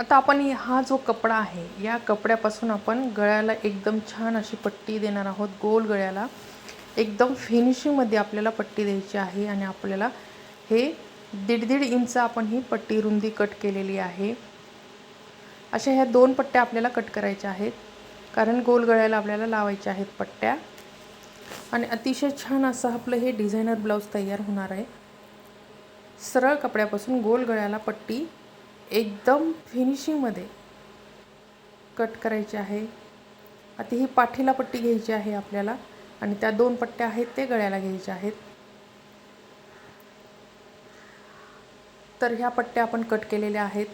आता आपण हा जो कपडा आहे या कपड्यापासून आपण गळ्याला एकदम छान अशी पट्टी देणार आहोत गोल गळ्याला. एकदम फिनिशिंगमध्ये आपल्याला पट्टी द्यायची आहे आणि आपल्याला हे दीड दीड इंच आपण ही पट्टी रुंदी कट केलेली आहे. अशा ह्या दोन पट्ट्या आपल्याला कट करायच्या आहेत कारण गोल गळ्याला आपल्याला लावायच्या आहेत पट्ट्या. आणि अतिशय छान असं आपलं हे डिझायनर ब्लाऊज तयार होणार आहे. सरळ कपड्यापासून गोल गळ्याला पट्टी एकदम फिनिशिंगमध्ये कट करायची आहे. आता ही पाठीला पट्टी घ्यायची आहे आपल्याला आणि त्या दोन पट्ट्या आहेत ते गळ्याला घ्यायच्या आहेत. तर ह्या पट्ट्या आपण कट केलेल्या आहेत.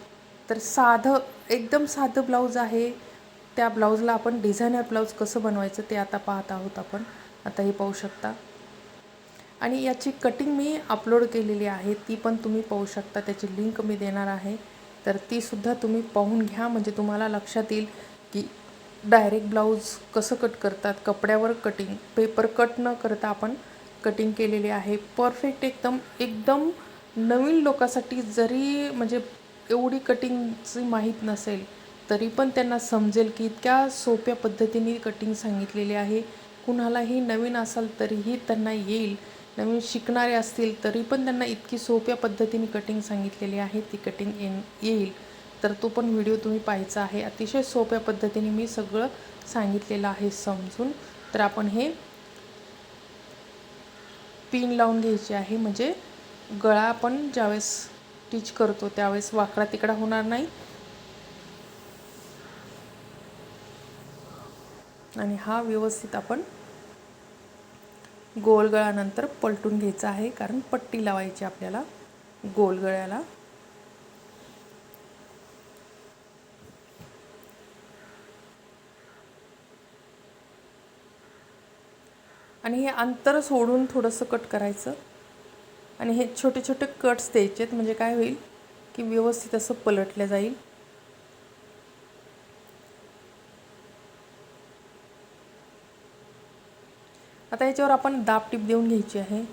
तर साधं एकदम साधं ब्लाऊज आहे. त्या ब्लाऊजला आपण डिझायनर ब्लाऊज कसं बनवायचं ते आता पाहत आहोत आपण. आता हे पाहू शकता. आणि याची कटिंग मी अपलोड केलेली आहे. ती पण तुम्ही पाहू शकता. त्याची लिंक मी देणार आहे. तर तीसुद्धा तुम्ही पाहून घ्या. म्हणजे तुम्हाला लक्षात येईल की डायरेक्ट ब्लाऊज कसं कट करतात कपड्यावर कटिंग पेपर कट न करता आपण कटिंग केलेली आहे. परफेक्ट एकदम एकदम नवीन लोकांसाठी जरी म्हणजे एवढी कटिंगची माहीत नसेल तरी पण त्यांना समजेल की इतक्या सोप्या पद्धतीने कटिंग सांगितलेली आहे. कुणालाही नवीन असाल तरीही त्यांना येईल. नवीन शिकणारे असतील तरी पण त्यांना इतकी सोप्या पद्धतीने कटिंग सांगितलेली आहे ती कटिंग येन येईल. तर तो पण व्हिडिओ तुम्ही पाहायचा आहे. अतिशय सोप्या पद्धतीने मी सगळं सांगितलेलं आहे समजून. तर आपण हे पिन लावून घ्यायचे आहे. म्हणजे गळा आपण ज्यावेळेस स्टिच करतो त्यावेळेस वाकडा तिकडा होणार नाही. आणि हा व्यवस्थित आपण गोल गळ्यानंतर पलटून घ्यायचं आहे कारण पट्टी लावायची आपल्याला गोल गळ्याला आणि हे अंतर सोडून थोडंसं कट करायचं. आणि हे छोटे छोटे कट्स द्यायचे म्हणजे काय होईल की व्यवस्थित असं पलटलं जाईल. आता याच्यावर आपण दाब टीप देऊन घ्यायची आहे.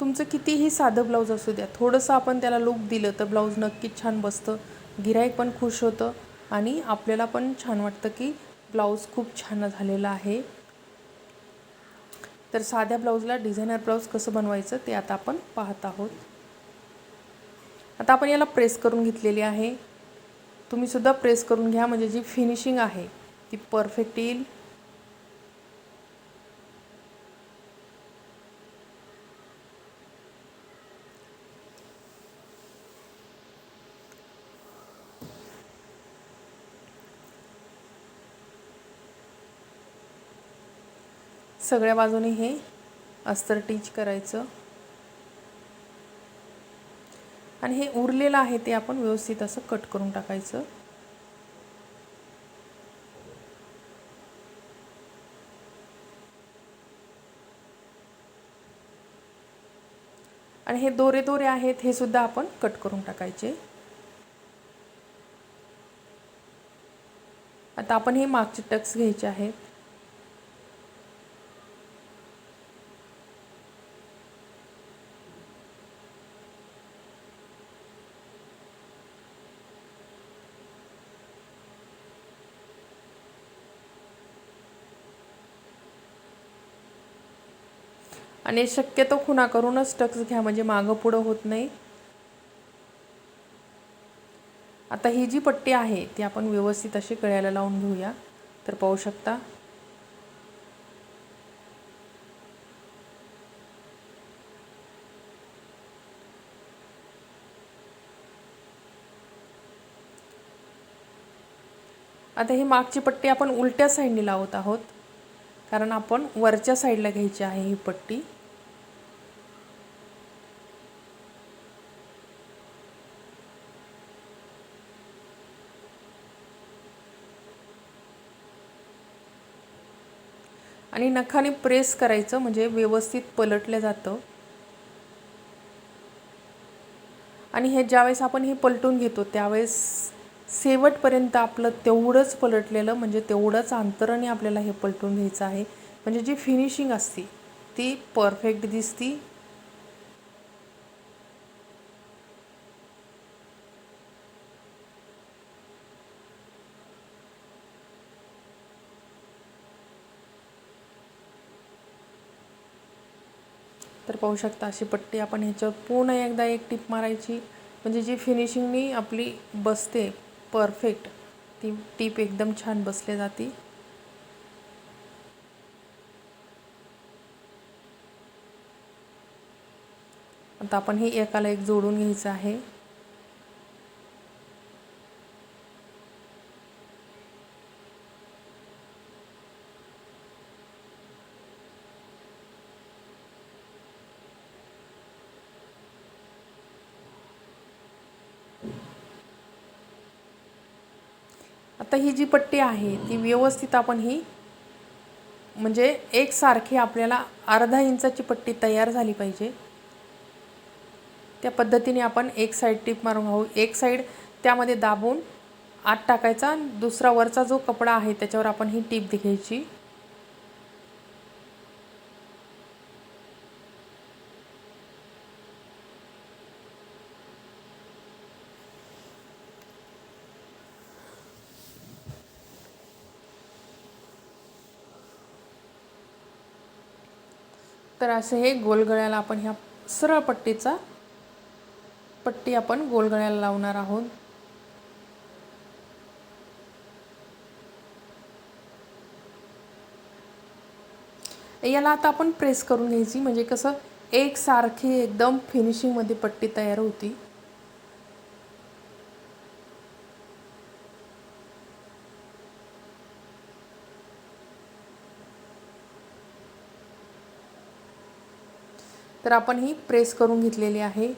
तुमचं कितीही साधं ब्लाऊज असू द्या थोडंसं आपण त्याला लुक दिलं तर ब्लाऊज नक्कीच छान बसतं गिराईक पण खुश होतं आणि आपल्याला पण छान वाटतं की ब्लाऊज खूप छान झालेला आहे. तर साध्या ब्लाऊजला डिझायनर ब्लाऊज कसं बनवायचं ते आता आपण पाहत आहोत. आता आपण याला प्रेस करून घेतलेली आहे. तुम्हीसुद्धा प्रेस करून घ्या. म्हणजे जी फिनिशिंग आहे ती परफेक्ट येईल. सगळ्या बाजूने हे अस्तर टीच करायचं. आणि हे उरलेलं आहे ते आपण व्यवस्थित असं कट करून टाकायचं. आणि हे दोरे दोरे आहेत हे सुद्धा आपण कट करून टाकायचे. आता आपण हे मागचे टक्स घ्यायचे आहेत. आणि शक्यतो खुणा करूनच टक्स घ्या म्हणजे मागं पुढं होत नाही. आता ही जी पट्टी आहे ती आपण व्यवस्थित अशी कळ्याला लावून घेऊया. तर पाहू शकता. आता ही मागची पट्टी आपण उलट्या साईडने लावत आहोत. कारण आपण वरच्या साईडला घ्यायची आहे ही पट्टी. आणि नखाने प्रेस करायचं म्हणजे व्यवस्थित पलटलं जातं. आणि हे ज्यावेळेस आपण हे पलटून घेतो त्यावेळेस शेवटपर्यंत आपलं तेवढंच पलटलेलं म्हणजे तेवढंच अंतराने आपल्याला हे पलटून घ्यायचं आहे. म्हणजे जी फिनिशिंग असते ती परफेक्ट दिसती. पाहू शकता अशी पट्टी आपण ह्याच्यावर पूर्ण एकदा एक टिप मारायची. म्हणजे जी फिनिशिंगनी आपली बसते परफेक्ट ती टीप एकदम छान बसले जाते. आता आपण हे एकाला एक जोडून घ्यायचं आहे. आता ही जी पट्टी आहे ती व्यवस्थित आपण ही म्हणजे एकसारखी आपल्याला अर्धा इंचाची पट्टी तयार झाली पाहिजे. त्या पद्धतीने आपण एक साईड टिप मारून घाऊ एक साईड त्यामध्ये दाबून आत टाकायचा दुसरा वरचा जो कपडा आहे त्याच्यावर आपण ही टीप घ्यायची. तर असे हे गोलगळ्याला आपण ह्या सरळ पट्टीचा पट्टी आपण गोलगळ्याला लावणार आहोत. याला आता आपण प्रेस करून घ्यायची म्हणजे कसं एकसारखी एकदम फिनिशिंगमध्ये पट्टी तयार होती. तर आपण ही प्रेस करून घेतलेली आहे.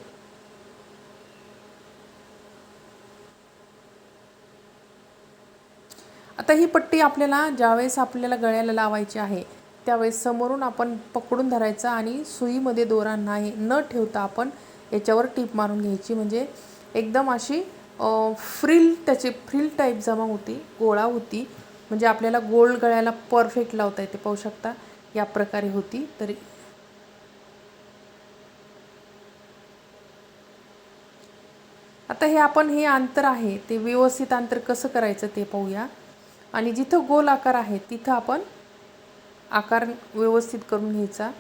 आता ही पट्टी आपल्याला ज्यावेळेस आपल्याला गळ्याला लावायची आहे त्यावेळेस समोरून आपण पकडून धरायचं आणि सुईमध्ये दोरा नाही न ठेवता आपण याच्यावर टीप मारून घ्यायची. म्हणजे एकदम अशी फ्रिल त्याची फ्रिल टाईप जमा होती गोळा होती. म्हणजे आपल्याला गोल गळ्याला परफेक्ट लावता येते पाहू शकता. या प्रकारे होती. तरी आता हे आपण हे अंतर आहे ते व्यवस्थित अंतर कसं करायचं ते पाहूया. आणि जिथं गोल आकार आहे तिथं आपण आकार व्यवस्थित करून घ्यायचा.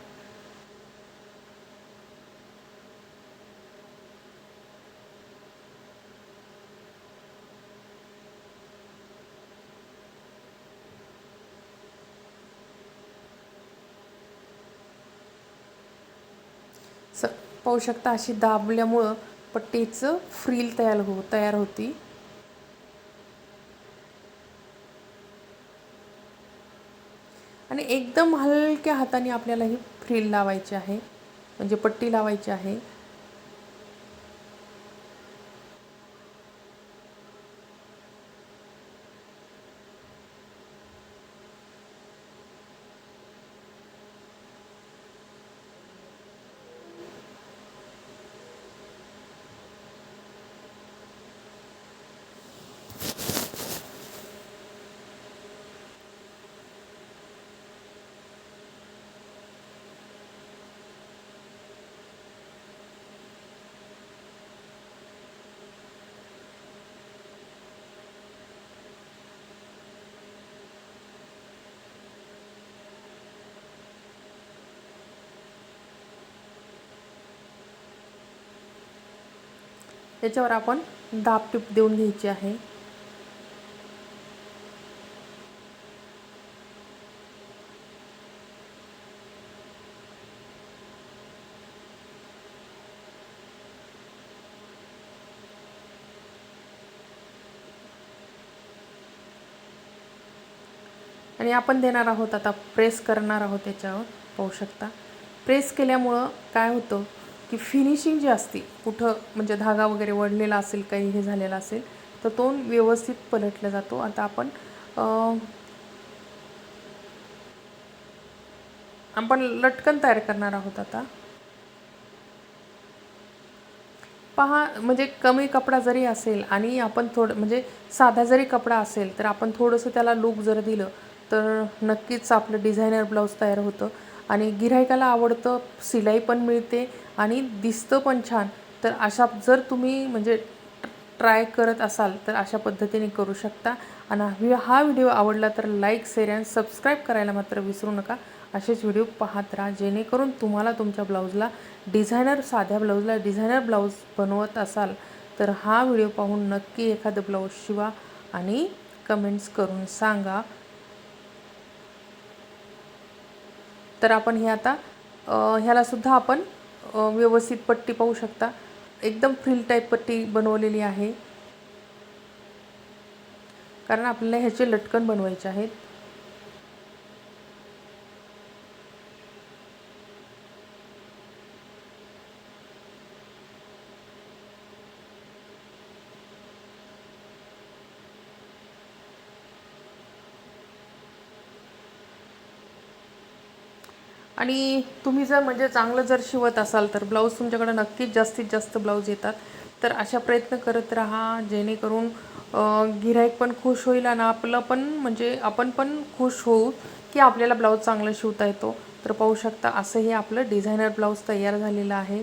स पाहू शकता अशी दाबल्यामुळं पट्टीचं फ्रील तयार हो तयार होती. आणि एकदम हलक्या हाताने आपल्याला ही फ्रील लावायची आहे म्हणजे पट्टी लावायची आहे. त्याच्यावर आपण दाब टीप देऊन घ्यायची आहे. आणि आपण देणार आहोत आता प्रेस करणार आहोत त्याच्यावर पाहू शकता. प्रेस केल्यामुळं काय होतं? की फिनिशिंग जी असते कुठं म्हणजे धागा वगैरे वडलेला असेल काही हे झालेला असेल तर तो व्यवस्थित पलटला जातो. आता आपण आपण लटकन तयार करणार आहोत आता. पहा म्हणजे कमी कपडा जरी असेल आणि आपण थोडं म्हणजे साधा जरी कपडा असेल तर आपण थोडंसं त्याला लूक जर दिलं तर नक्कीच आपलं डिझायनर ब्लाऊज तयार होतं. आणि गिऱ्हाईकाला आवडतं सिलाई पण मिळते आणि दिसतं पण छान. तर अशा जर तुम्ही म्हणजे ट्राय करत असाल तर अशा पद्धतीने करू शकता. आणि हा व्हिडिओ आवडला तर लाईक शेअर अँड सबस्क्राईब करायला मात्र विसरू नका. असेच व्हिडिओ पाहत राहा जेणेकरून तुम्हाला तुमच्या ब्लाऊजला डिझायनर साध्या ब्लाऊजला डिझायनर ब्लाऊज बनवत असाल तर हा व्हिडिओ पाहून नक्की एखादं ब्लाऊज शिवा आणि कमेंट्स करून सांगा. तर आपण हे आता ह्यालासुद्धा ह्याला सुद्धा आपण व्यवस्थित पट्टी पाहू शकता. एकदम फ्रिल टाईप पट्टी बनवलेली आहे. कारण आपल्याला ह्याचे लटकन बनवायचे आहेत. आणि तुम्ही जर म्हणजे चांगलं जर शिवत असाल तर ब्लाऊज तुमच्याकडे नक्कीच जास्तीत जास्त ब्लाऊज येतात. तर अशा प्रयत्न करत राहा जेणेकरून गिराईक पण खुश होईल आणि आपलं पण म्हणजे आपण पण खुश होऊ की आपल्याला ब्लाऊज चांगलं शिवता येतो. तर पाहू शकता असं हे आपलं डिझायनर ब्लाऊज तयार झालेलं आहे.